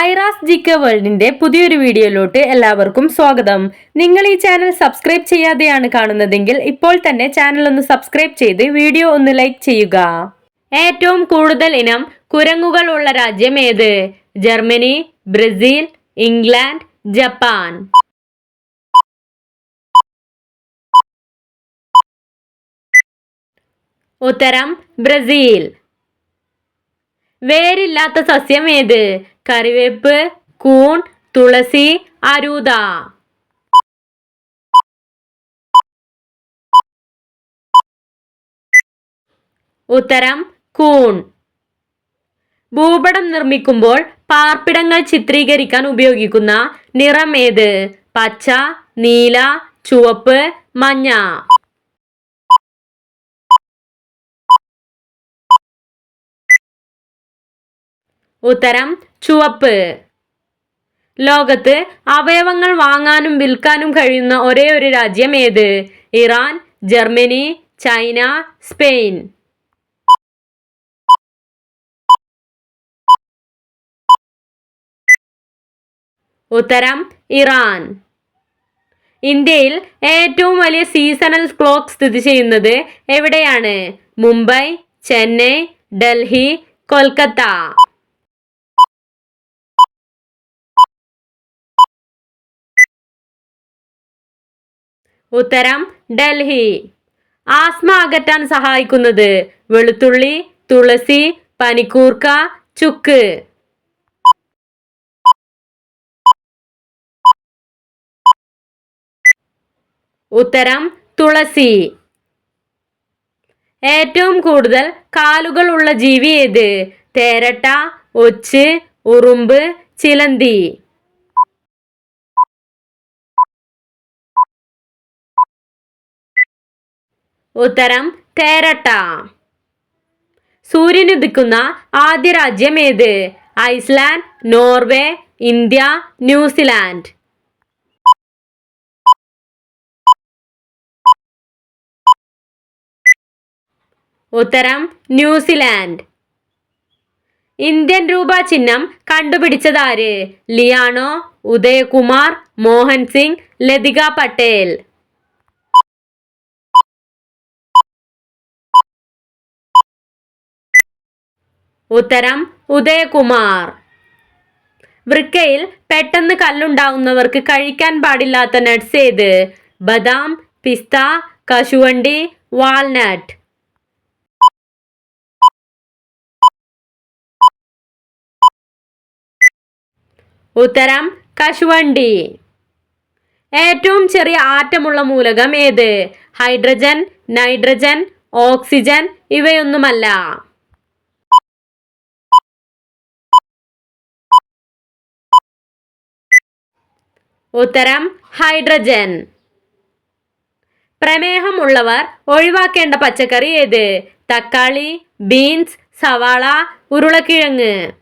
ഐറാസ് ജിക്ക വേൾഡിന്റെ പുതിയൊരു വീഡിയോയിലോട്ട് എല്ലാവർക്കും സ്വാഗതം. നിങ്ങൾ ഈ ചാനൽ സബ്സ്ക്രൈബ് ചെയ്യാതെയാണ് കാണുന്നതെങ്കിൽ ഇപ്പോൾ തന്നെ ചാനൽ ഒന്ന് സബ്സ്ക്രൈബ് ചെയ്ത് വീഡിയോ ഒന്ന് ലൈക്ക് ചെയ്യുക. ഏറ്റവും കൂടുതൽ ഇനം കുരങ്ങുകൾ ഉള്ള രാജ്യം ഏത്? Germany Brazil England Japan. ഉത്തരം ബ്രസീൽ. വേരില്ലാത്ത സസ്യം ഏത്? കറിവേപ്പ് കൂൺ തുളസി അരൂത. ഉത്തരം കൂൺ. ഭൂപടം നിർമ്മിക്കുമ്പോൾ പാർപ്പിടങ്ങൾ ചിത്രീകരിക്കാൻ ഉപയോഗിക്കുന്ന നിറം ഏത്? പച്ച നീല ചുവപ്പ് മഞ്ഞ. ഉത്തരം ചുവപ്പ്. ലോകത്ത് അവയവങ്ങൾ വാങ്ങാനും വിൽക്കാനും കഴിയുന്ന ഒരേ ഒരു രാജ്യം ഏത്? Iran Germany China Spain. ഉത്തരം ഇറാൻ. ഇന്ത്യയിൽ ഏറ്റവും വലിയ സീസണൽ ക്ലോക്ക് സ്ഥിതി ചെയ്യുന്നത് എവിടെയാണ്? മുംബൈ ചെന്നൈ ഡൽഹി കൊൽക്കത്ത. ഉത്തരം ഡൽഹി. ആസ്മ അകറ്റാൻ സഹായിക്കുന്നത് വെളുത്തുള്ളി തുളസി പനിക്കൂർക്ക ചുക്ക്. ഉത്തരം തുളസി. ഏറ്റവും കൂടുതൽ കാലുകൾ ഉള്ള ജീവി ഏത്? തേരട്ട ഒച്ച് ഉറുമ്പ് ചിലന്തി. ഉത്തരം തേരട്ട. സൂര്യനുദിക്കുന്ന ആദ്യ രാജ്യം ഏത്? Iceland Norway India New Zealand. ഉത്തരം ന്യൂസിലാൻഡ്. ഇന്ത്യൻ രൂപ ചിഹ്നം കണ്ടുപിടിച്ചതാര്? ലിയാണോ ഉദയകുമാർ മോഹൻ സിംഗ് ലതിക പട്ടേൽ. ഉത്തരം ഉദയകുമാർ. വൃക്കയിൽ പെട്ടെന്ന് കല്ലുണ്ടാവുന്നവർക്ക് കഴിക്കാൻ പാടില്ലാത്ത നട്ട്സ് ഏത്? ബദാം പിസ്ത കശുവണ്ടി വാൾനട്ട് ഉത്തരം കശുവണ്ടി. ഏറ്റവും ചെറിയ ആറ്റമുള്ള മൂലകം ഏത്? ഹൈഡ്രജൻ നൈട്രജൻ ഓക്സിജൻ ഇവയൊന്നുമല്ല. ഉത്തരം ഹൈഡ്രജൻ. പ്രമേഹം ഉള്ളവർ ഒഴിവാക്കേണ്ട പച്ചക്കറി ഏത്? തക്കാളി ബീൻസ് സവാള ഉരുളക്കിഴങ്ങ്.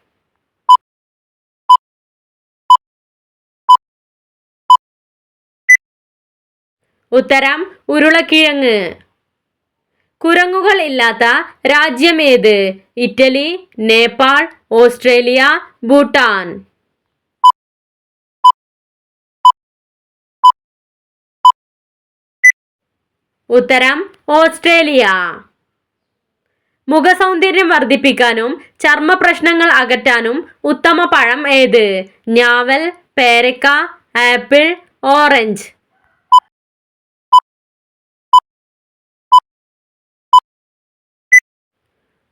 ഉത്തരം ഉരുളക്കിഴങ്ങ്. കുരങ്ങുകൾ ഇല്ലാത്ത രാജ്യം ഏത്? Italy Nepal Australia Bhutan. ഉത്തരം ഓസ്ട്രേലിയ. മുഖസൗന്ദര്യം വർദ്ധിപ്പിക്കാനും ചർമ്മ പ്രശ്നങ്ങൾ അകറ്റാനും ഉത്തമ പഴം ഏത്? ഞാവൽ പേരക്ക ആപ്പിൾ ഓറഞ്ച്.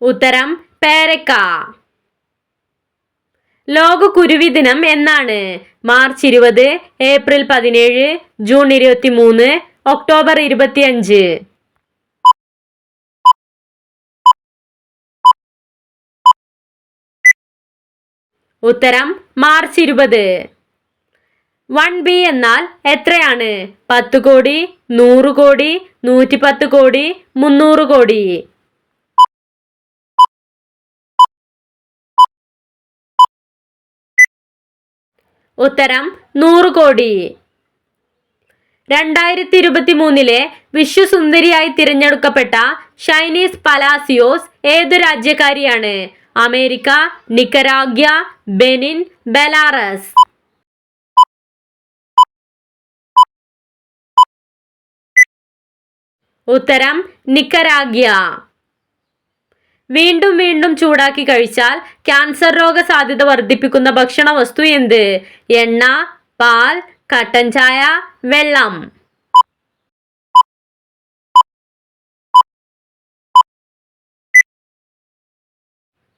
ഉത്തരം പേരക്ക. ലോക കുരുവി ദിനം എന്നാണ്? മാർച്ച് ഇരുപത് ഏപ്രിൽ പതിനേഴ് ജൂൺ ഇരുപത്തി മൂന്ന് ഒക്ടോബർ ഇരുപത്തിയഞ്ച്. ഉത്തരം മാർച്ച് ഇരുപത്. വൺ ബി എന്നാൽ എത്രയാണ്? പത്ത് കോടി നൂറ് കോടി നൂറ്റിപ്പത്ത് കോടി മുന്നൂറ് കോടി. ഉത്തരം നൂറ് കോടി. രണ്ടായിരത്തി ഇരുപത്തി മൂന്നിലെ വിശ്വസുന്ദരിയായി തിരഞ്ഞെടുക്കപ്പെട്ട ഷൈനീസ് പലാസിയോസ് ഏതു രാജ്യക്കാരിയാണ്? America Nicaragua Benin Belarus. ഉത്തരം നിക്കരാഗ്യ വീണ്ടും വീണ്ടും ചൂടാക്കി കഴിച്ചാൽ ക്യാൻസർ രോഗ സാധ്യത വർദ്ധിപ്പിക്കുന്ന ഭക്ഷണ വസ്തു എന്ത്? എണ്ണ പാൽ കട്ടൻ ചായ വെള്ളം.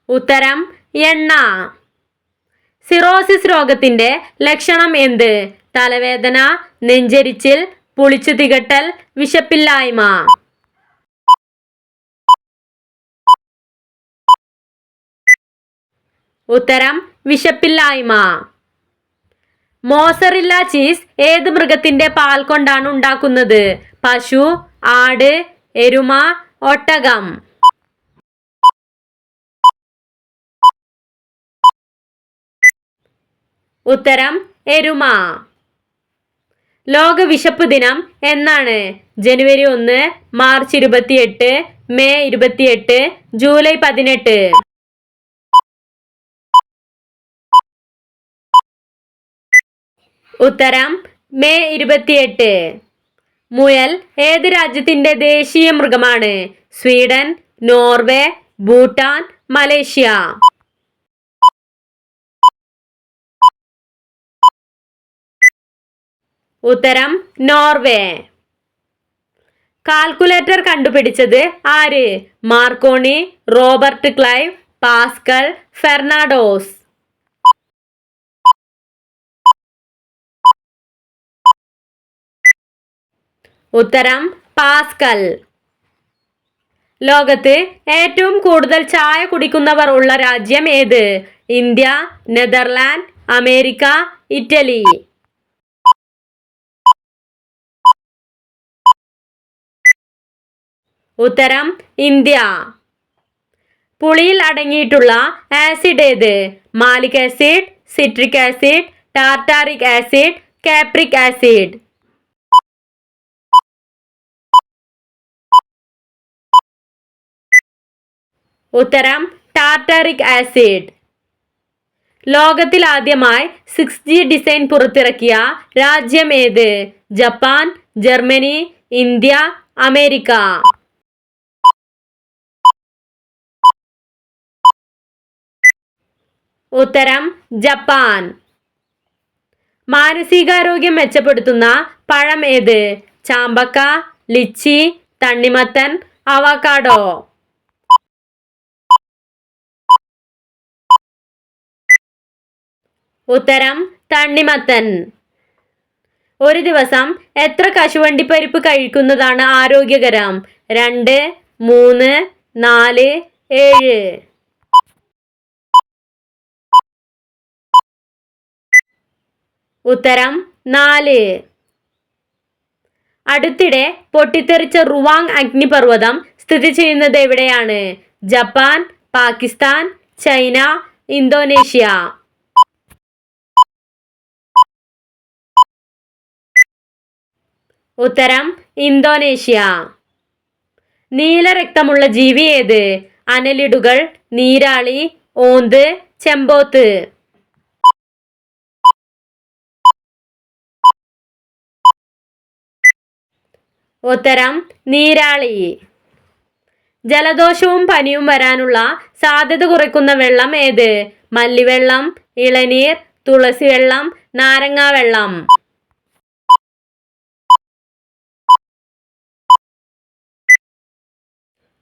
ഉത്തരം എണ്ണ. സിറോസിസ് രോഗത്തിന്റെ ലക്ഷണം എന്ത്? തലവേദന നെഞ്ചരിച്ചിൽ പുളിച്ചു തികട്ടൽ വിശപ്പില്ലായ്മ. ഉത്തരം വിശപ്പില്ലായ്മ. മോസറില്ല ചീസ് ഏത് മൃഗത്തിന്റെ പാൽ കൊണ്ടാണ് ഉണ്ടാക്കുന്നത്? പശു ആട് എരുമ ഒട്ടകം. ഉത്തരം എരുമ. ലോക വിശപ്പ് ദിനം എന്നാണ്. ജനുവരി ഒന്ന് മാർച്ച് ഇരുപത്തിയെട്ട് മെയ് ഇരുപത്തിയെട്ട് ജൂലൈ പതിനെട്ട്. ഉത്തരം മെയ് ഇരുപത്തിയെട്ട്. മുയൽ ഏത് രാജ്യത്തിന്റെ ദേശീയ മൃഗമാണ്? Sweden Norway Bhutan Malaysia. ഉത്തരം നോർവേ. കാൽക്കുലേറ്റർ കണ്ടുപിടിച്ചത് ആര്? Marconi Robert Clive Pascal Fernandes ഉത്തരം പാസ്കൽ. ലോകത്ത് ഏറ്റവും കൂടുതൽ ചായ കുടിക്കുന്നവർ ഉള്ള രാജ്യം ഏത്? India Netherland America Italy. ഉത്തരം ഇന്ത്യ. പുളിയിൽ അടങ്ങിയിട്ടുള്ള ആസിഡ് ഏത്? Malic acid citric acid tartaric acid capric acid. ഉത്തരം ടാർട്ടാറിക് ആസിഡ് ലോകത്തിൽ ആദ്യമായി സിക്സ് ജി ഡിസൈൻ പുറത്തിറക്കിയ രാജ്യം ഏത്? Japan Germany India America. ഉത്തരം ജപ്പാൻ. മാനസികാരോഗ്യം മെച്ചപ്പെടുത്തുന്ന പഴം ഏത്? ചാമ്പക്ക ലിച്ചി തണ്ണിമത്തൻ അവക്കാഡോ ഉത്തരം തണ്ണിമത്തൻ. ഒരു ദിവസം എത്ര കശുവണ്ടിപ്പരിപ്പ് കഴിക്കുന്നതാണ് ആരോഗ്യകരം? രണ്ട് മൂന്ന് നാല് ഏഴ്. ഉത്തരം നാല്. അടുത്തിടെ പൊട്ടിത്തെറിച്ച റുവാങ് അഗ്നിപർവതം സ്ഥിതി ചെയ്യുന്നത് എവിടെയാണ്? Japan Pakistan China Indonesia. ഉത്തരം ഇന്തോനേഷ്യ. നീലരക്തമുള്ള ജീവി ഏത്? അനലിടുകൾ നീരാളി ഓന്ത് ചെമ്പോത്ത്. ഉത്തരം നീരാളി. ജലദോഷവും പനിയും വരാനുള്ള സാധ്യത കുറയ്ക്കുന്ന വെള്ളം ഏത്? മല്ലിവെള്ളം ഇളനീർ തുളസി വെള്ളം നാരങ്ങാ വെള്ളം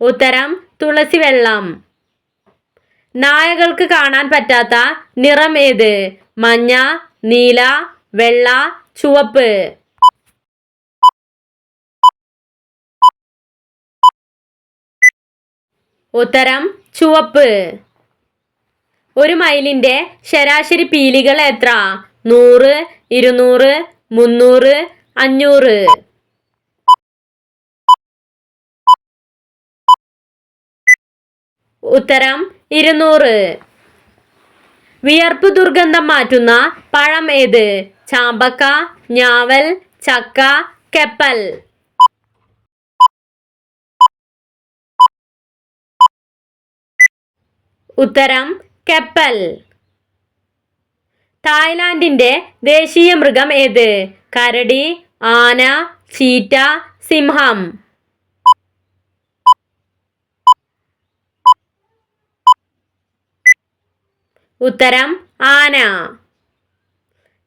ഉത്തരം തുളസി വെള്ളം. നായകൾക്ക് കാണാൻ പറ്റാത്ത നിറം ഏത്? മഞ്ഞ നീല വെള്ള ചുവപ്പ്. ഉത്തരം ചുവപ്പ്. ഒരു മൈലിന്റെ ശരാശരി പീലികൾ എത്ര? നൂറ് ഇരുന്നൂറ് മുന്നൂറ് അഞ്ഞൂറ്. ഉത്തരം ഇരുന്നൂറ്. വിയർപ്പ് ദുർഗന്ധം മാറ്റുന്ന പഴം ഏത്? ചാമ്പക്ക ഞാവൽ ചക്ക കെപ്പൽ. ഉത്തരം കെപ്പൽ. തായ്ലാന്റിന്റെ ദേശീയ മൃഗം ഏത്? കരടി ആന ചീറ്റ സിംഹം. ഉത്തരം ആന.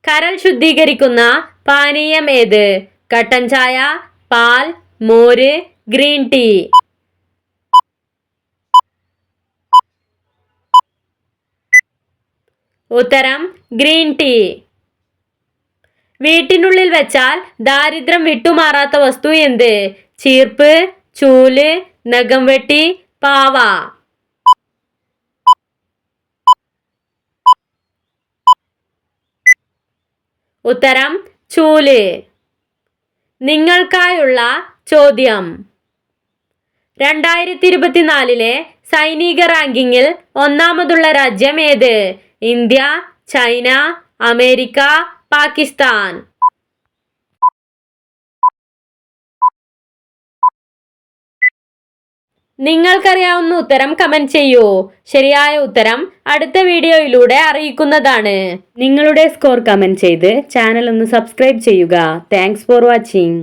കരൾ ശുദ്ധീകരിക്കുന്ന പാനീയം ഏത്? കട്ടൻ ചായ പാൽ മോര് ഗ്രീൻ ടീ. ഉത്തരം ഗ്രീൻ ടീ. വീട്ടിനുള്ളിൽ വെച്ചാൽ ദാരിദ്ര്യം വിട്ടുമാറാത്ത വസ്തു എന്ത്? ചീർപ്പ് ചൂൽ നഖം വെട്ടി പാവ. ഉത്തരം ചൂൽ. നിങ്ങൾക്കായുള്ള ചോദ്യം. രണ്ടായിരത്തി ഇരുപത്തിനാലിലെ സൈനിക റാങ്കിങ്ങിൽ ഒന്നാമതുള്ള രാജ്യം ഏത്? India China America Pakistan. നിങ്ങൾക്കറിയാവുന്ന ഉത്തരം കമന്റ് ചെയ്യൂ. ശരിയായ ഉത്തരം അടുത്ത വീഡിയോയിലൂടെ അറിയിക്കുന്നതാണ്. നിങ്ങളുടെ സ്കോർ കമന്റ് ചെയ്ത് ചാനൽ ഒന്ന് സബ്സ്ക്രൈബ് ചെയ്യുക. Thanks for watching